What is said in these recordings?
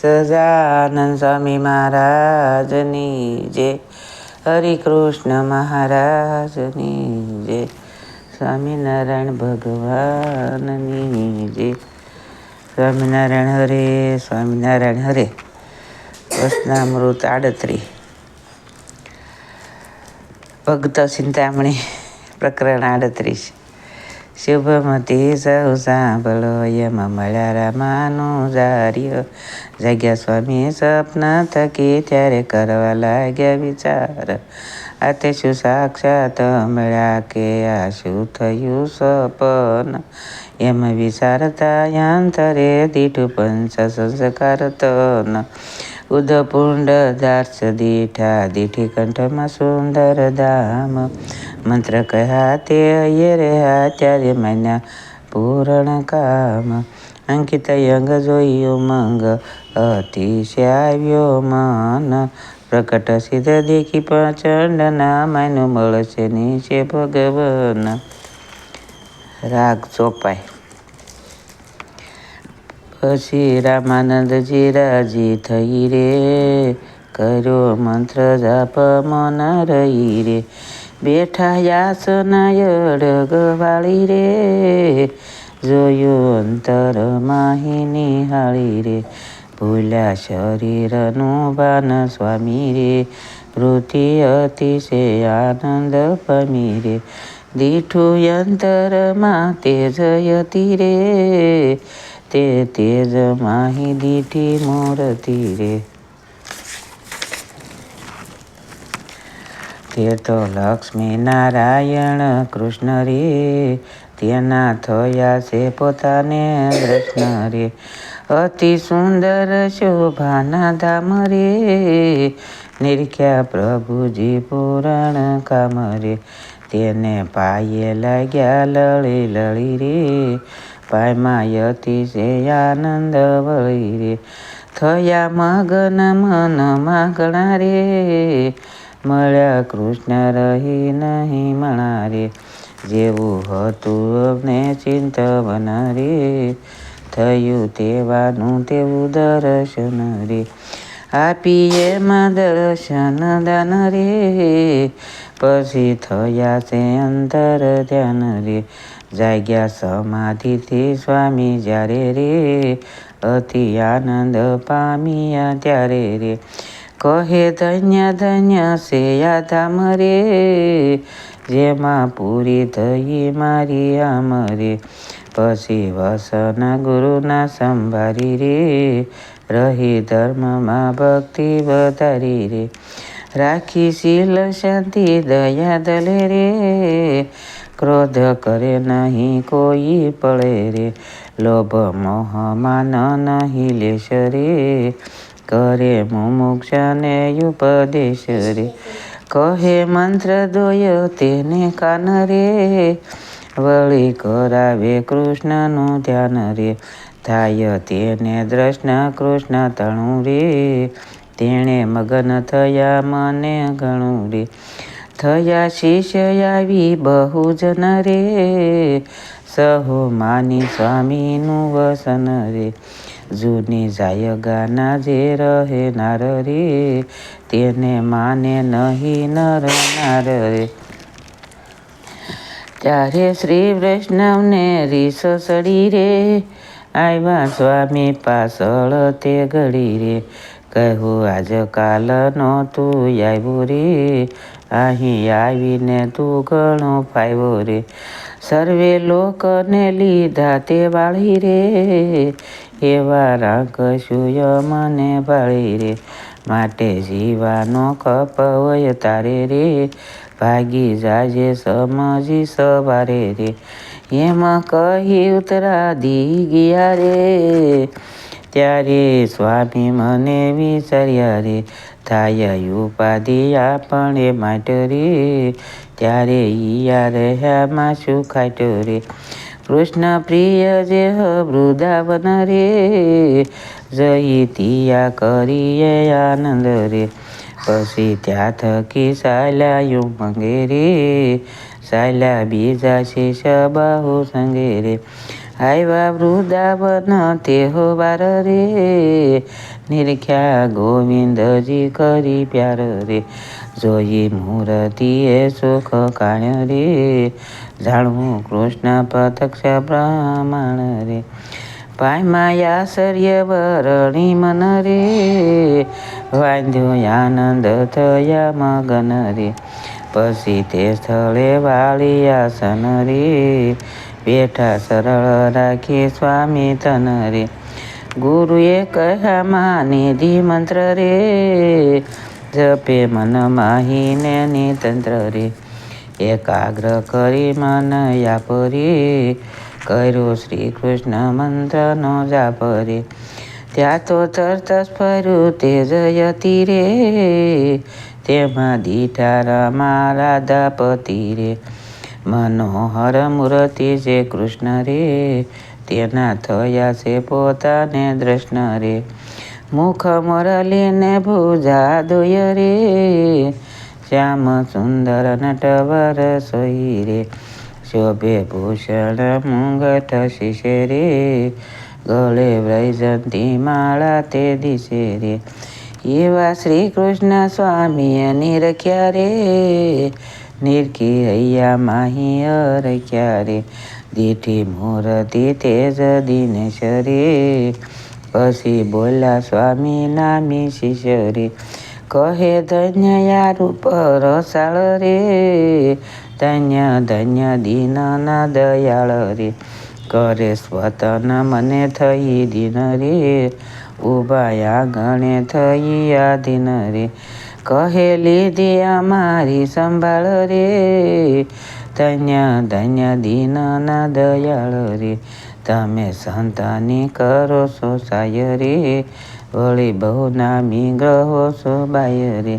સજાનંદ સ્વામી મહારાજની જય હરિકૃષ્ણ મહારાજની જય સ્વામિનારાયણ ભગવાનની જય સ્વામિનારાયણ હરે સ્વામિનારાયણ હરે વસનામૃત આડત્રી ભક્ત ચિંતામણી પ્રકરણ આડત્રીસ. શુભમતી સૌ સાંભળો યમ મળ્યા રામાનું જાર્ય જાગ્યા સ્વામી સપના થકી ત્યારે કરવા લાગ્યા વિચાર આ તે શું સાક્ષાત મળ્યા કે આ શું થયું સપન એમ વિચારતા યાંતરે દીઠું પંચ સંસ્કાર તન ઉદપુંડ દાર્શ દીઠા દીઠી કંઠમાં સુંદર ધામ મંત્ર કહ્યા તે અયે રહ્યા ત્યારે માન્યા પૂરણ કામ અંકિત યંગ જોયું મંગ અતિશય આવ્યો મન પ્રકટ સિદ્ધ દેખી પ્રચંડ ના માનું મળશે નીચે ભગવાન રાગ ચોપાઈ પછી રામાનંદજી રાજી થઈ રે કર્યો મંત્ર જાપ મન રહી રે બેઠા યાસનાયડ ગવાળી રે જોયું અંતર માહી નિહાળી રે ભૂલ્યા શરીરનું ભાન સ્વામી રે વૃત્તિ અતિશય આનંદ પામી રે દીઠું અંતરમાં તેજયતી રે તે તેજ માહી દીઠી મોરતી રે. તે તો લક્ષ્મી નારાયણ કૃષ્ણ રે. તેના થયા છે પોતાને કૃષ્ણ રે. અતિ સુંદર શોભાના ધામ રે. નિરખ્યા પ્રભુજી પુરાણ કામ રે. તેને પાયે લાગ્યા લળી લળી રે. પાયમાં અતિશય આનંદ વળી રે. થયા મગન મન માગણા રે. મળ્યા કૃષ્ણ રહી નહીં મણા રે. જેવું હતું ને ચિંતવન રે. થયું તેવાનું તેવું દર્શન રે. આપીએ માં દર્શન દાન રે. પછી થયા છે અંતર ધ્યાન રે. જાગ્યા સમાધિથી સ્વામી જ્યારે રે, અતિ આનંદ પામ્યા ત્યારે રે. કહે ધન્ય ધન્ય છે ધામ રે, જેમાં પૂરી થઈ મારી આમ રે. પછી વસન ગુરુના સંભારી રે, રહી ધર્મમાં ભક્તિ વધારી રે. રાખી શીલ શાંતિ દયા દલે રે. ક્રોધ કરે નહીં, કોઈ પડે રે. લોભ મોહ માન નહીં લેશ રે. કરે મુમુક્ષને ઉપદેશ રે. કહે મંત્ર દોય તેને કાન રે. વળી કરાવે કૃષ્ણનું ધ્યાન રે. થાય તેને દ્રષ્ણ કૃષ્ણ તણું રે. તેણે મગન થયા મને ઘણું રે. થયા શિષ્ય આવી બહુ જન રે. સહો માની સ્વામીનું વસન રે. જૂની જાય ગાના જે રહે નાર રે. તેને માને નહીં નર નાર રે. ત્યારે શ્રી વૈષ્ણવને રીસ સડી રે. આવ્યા સ્વામી પાછળ તે ઘડી રે. કહું, આજ કાલનો તું આવ્યો રે, અહીં આવીને તું ઘણો ફાવ્યો રે. સર્વે લોકને લીધા તે વાળી રે, એવા રાગશુય મને ભાળી રે. માટે જીવાનો કપ હોય તારે રે, ભાગી જાજે સમજી સવારે રે. એમાં કહી ઉતરાદી ગયા રે ત્યારે સ્વામી મને વિસર્યા રે. થાય ઉપાધિ આપણે માટે રે. ત્યારે ઈયા રહ્યા માં શું ખાટ રે? કૃષ્ણ પ્રિય જે વૃદાવન રે. જઈ તિયા કરીએ આનંદ રે. પછી ત્યાં થકી સાલાયું મંગે રે. સાલા બીજા શિષ્ય બાહુ સંગે રે. આવ્યા વૃંદાવન તે વાર રે નિરખ્યા ગોવિંદજી કરી પ્યાર રે જોઈ મૂર્તિએ સુખ કાણ રે જાણવું કૃષ્ણ પ્રત્યક્ષ બ્રહ્મણ રે પાયમાયા શર્ય વરણી મન રે વાંધ્યો આનંદ થયા મગન રે પછી તે સ્થળે વાળી આસન રે બેઠા સરળ રાખી સ્વામી તન રે ગુરુએ કહ્યા માનિધિ મંત્ર રે જપે મન માહીને નિતંત્ર રે એકાગ્ર કરી મન યાપ રે કર્યો શ્રી કૃષ્ણ મંત્રનો જાપ રે ત્યાં તો તરત સ્ફર્યું તેજ યતી રે તેમાં દીઠા રમા રાધાપતિ રે મનોહર મૂર્તિ છે કૃષ્ણ રે, તેના થયા છે પોતાને દ્રષ્ણ રે. મુખ મોરલીને ભૂજા દોય રે, શ્યામ સુંદર નટવર સોઈ રે. શોભે ભૂષણ મુંગઠ શિષે રે, ગળે વૈજંતી માળા તે દિશે રે. એવા શ્રી કૃષ્ણ સ્વામીએ નિરખ્યા રે નિરખી હૈયા માહી અરખ્યા રે દીઠી તે જ દિન શરે પછી બોલા સ્વામી નામી શિશરે, કહે ધન્ય યારૂપ રસાળ રે. ધન્ય ધન્ય દીનના દયાળ રે. કરે સ્વતન મને થઈ દિન રે. ઉભાયા ગણે થઈ આધીન રે. કહે લીધી અમારી સંભાળ રે, ધન્ય ધન્ય દીનના દયાળ રે. તમે સંતાની કરો છો સાય રે, વળી બહુ નામી ગ્રહો છો બાય રે.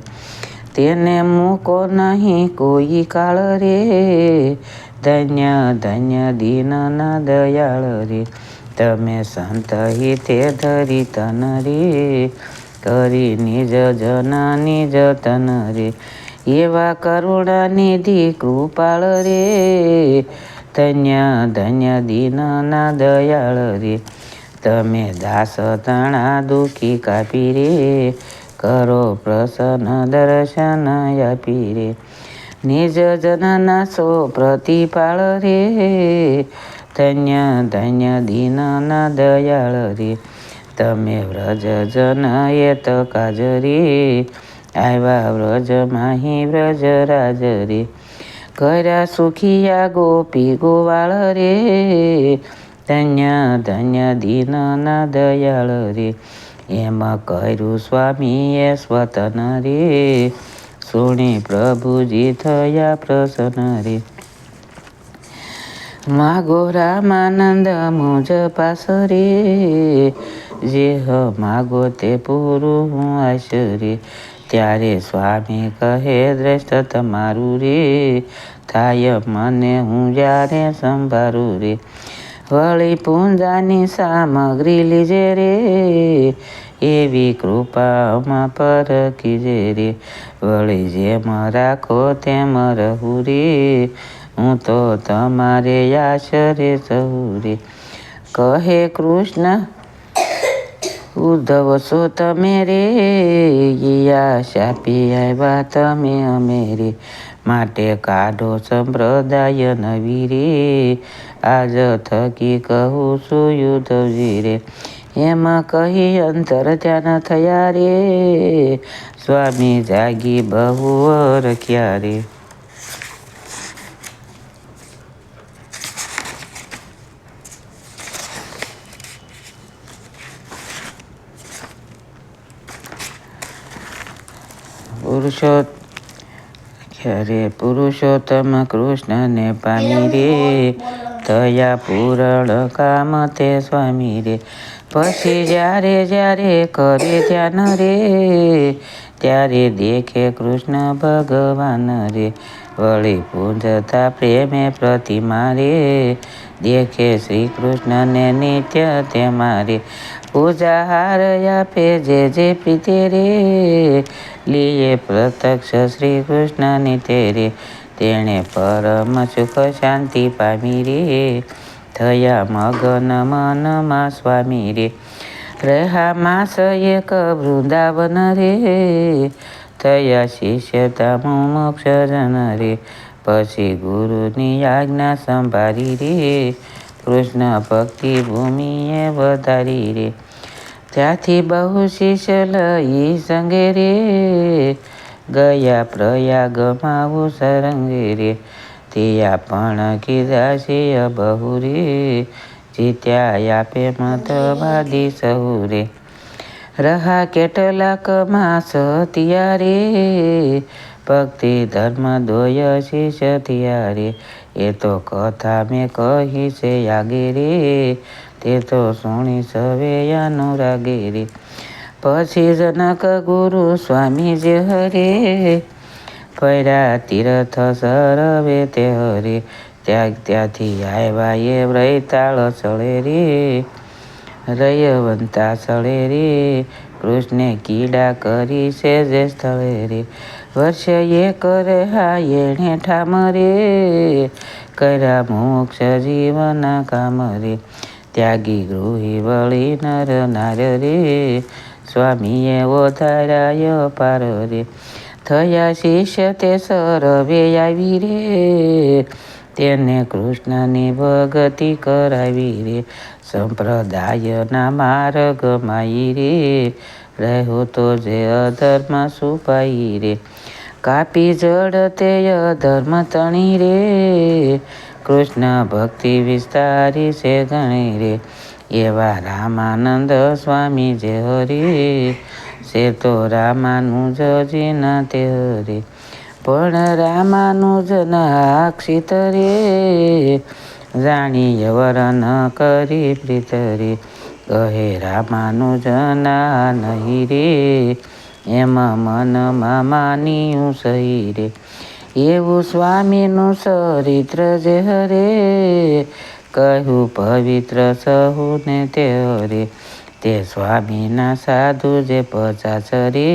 તેને મૂકો નહીં કોઈ કાળ રે, ધન્ય ધન્ય દીનના દયાળ રે. તમે સંત હિતે ધરી તન રે કરી નિજ જન નિજ તન રે. એવા કરુણા નિધિ કૃપાળ રે. ધન્ય ધન્ય દીનના દયાળ રે. તમે દાસ તણા દુઃખી કાપી રે. કરો પ્રસન્ન દર્શન આપી રે. નિજ જનના સો પ્રતિપાળ રે. ધન્ય ધન્ય દીનના દયાળ રે. તમે વ્રજ જન એ તો કાજરી આવ્યા વ્રજ માહી વ્રજ રાજ રે કર્યા સુખિયા ગોપી ગોવાળ રે ધન્ય ધન્ય દીનના દયાળ રે એમાં કર્યું સ્વામીએ સ્વતન રે સુણી પ્રભુજી થયા પ્રસન્ન રે માગો રામાનંદ મુજ પાસ રે જે હ માગો તે પૂરું હું આશરે. ત્યારે સ્વામી કહે, દ્રષ્ટ તમારું રે. થાય મને હું જ્યારે સંભારું રે. વળી પૂંજાની સામગ્રી લીજે રે. એવી કૃપામાં પર કીજે રે. વળી જેમ રાખો તેમ રહું રે. હું તો તમારે આશરે સહુ રે. કહે કૃષ્ણ ઉદ્ધવ છો તમે રે શાપી આવ્યા તમે અમે રે. માટે કાઢો સંપ્રદાય નવી રે આજ થકી કહું છું યુદ્ધજી રે. એમાં કહી અંતર ધ્યાન થયા રે, સ્વામી જાગી બહુ રખ્યા રે. પુરુષોત્તમ રે પુરુષોત્તમ કૃષ્ણને પામી રે. થયા પૂરણ કામ તે સ્વામી રે. પછી જ્યારે જ્યારે કરે ધ્યાન રે, ત્યારે દેખે કૃષ્ણ ભગવાન રે. વળી પૂંજતા પ્રેમે પ્રતિમા રે. દેખે શ્રી કૃષ્ણને નિત્ય તે રે પૂજા હાર જે જે પ્રીતે રે, લીએ પ્રત્યક્ષ શ્રી કૃષ્ણની તેરે. તેણે પરમ સુખ શાંતિ પામી રે, થયા મગન મનમાં સ્વામી રે. રહ્યા માસ એક વૃંદાવન રે, થયા શિષ્ય મોક્ષ જન રે. પછી ગુરુની આજ્ઞા સંભાળી રે કૃષ્ણ ભક્તિ ભૂમિએ વધારી રે. ત્યાંથી બહુ શિષ્ય લઈ સંગે રે. ગયા પ્રયાગમાં સરંગે રે. ત્યાં પણ કીધા છે બહુ રે જીત્યા આપે મતવાદી સહુ રે રહા કેટલાક માસ ત્યારે ભક્તિ ધર્મ દોય શિષ્ય ત્યારે એ તો કથા મેં કહી છે રે તે તો સુણી સવે અનુરાગે પછી જનક ગુરુ સ્વામી જે હરે. ફર્યા તીર્થ સરવે તે હરે. ત્યાગ ત્યાંથી આવ્યા એ વ્રૈતાળ ચળે રે રયવંતા સળે રે, કૃષ્ણે કીડા કરી છે જે સ્થળે રે. વર્ષે એ કરે હા એણે ઠામ રે, કર્યા મોક્ષ જીવન કામ રે. ત્યાગી ગૃહી વળી નર નાર રે, સ્વામીએ ઓધારાય પાર રે. થયા શિષ્ય તે સરવે આવી રે તેને કૃષ્ણની ભગતિ કરાવી રે. સંપ્રદાયના માર્ગ માઈ રે. રહ્યો તો જે અધર્મ સુપાઈ રે. કાપી જડ તે અધર્મ તણી રે. કૃષ્ણ ભક્તિ વિસ્તારી છે ગણી રે. એવા રામાનંદ સ્વામી જે હરે. છે તો રામાનુજજી ના તે હરે. પણ રામાનુજના અક્ષિત રે જાણી વરણ કરી પ્રીત રે કહે રામાનુજના નહીં રે એમાં મનમાં માન્યું સહી રે એવું સ્વામીનું ચરિત્ર જે હરે કહ્યું પવિત્ર સહુને તે હરે તે સ્વામીના સાધુ જે પચાસ રે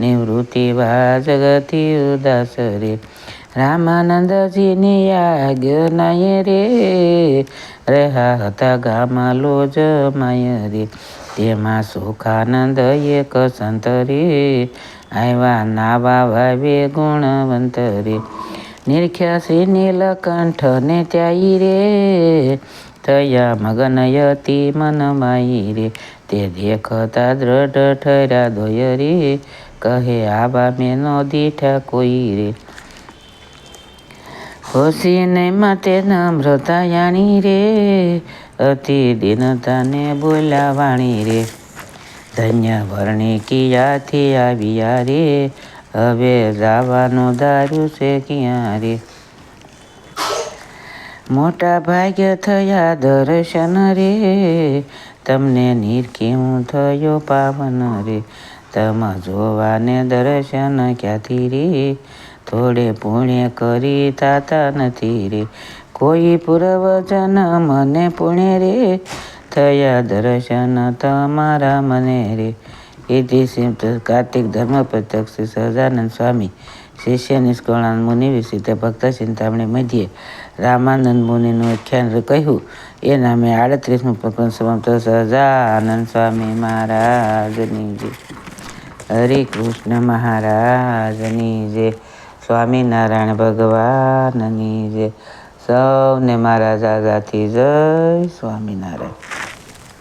નિવૃત્તિ વા જગતિ ઉદાસ રે. રામાનંદજીની આજ્ઞાએ રે. રહ્યા હતા ગામમાં લોજ માય રે. તેમાં સુખાનંદ એક સંત રે. આવ્યા નાવા ભાવે ગુણવંત રે. નિરખ્યા શ્રી નીલકંઠ ને ત્યાઈ રે. થયા મગન યતી મન માઈ રે. તે દેખતા દ્રઢ ઠર્યા દોય રે. કહે આવા મેં નો દીઠા કોઈ રે. હોશીને માટે નમ્રતા યાણી રે, અતિ દિનતાને બોલાવાણી રે. ધન્ય વર્ણી કિયાથી આવ્યા રે, હવે જવાનું દારૂ છે ક્યાં રે? મોટા ભાગ્ય થયા દર્શન રે, તમને નિરખી થયો પાવન રે? તમ જોવાને દર્શન ક્યાંથી રે? થોડે પુણ્ય કરી તાતા નથી રે. કોઈ પૂર્વજન મને પુણ્ય રે. થયા દર્શન તમારા મને રે. ઇતિ કાર્તિક ધર્મ પ્રત્યક્ષ શ્રી સહજાનંદ સ્વામી, શિષ્ય નિષ્કળાનંદ મુનિ વિશે ભક્ત ચિંતામણી મધ્યે રામાનંદ મુનિનું વ્યાખ્યાન કહ્યું. એ નામે આડત્રીસમું પ્રકરણ સમાપ્ત. સહજાનંદ સ્વામી મહારાજની હરે કૃષ્ણ મહારાજની જય સ્વામિનારાયણ ભગવાનની જય સૌને મારા દાદાથી જય સ્વામિનારાયણ.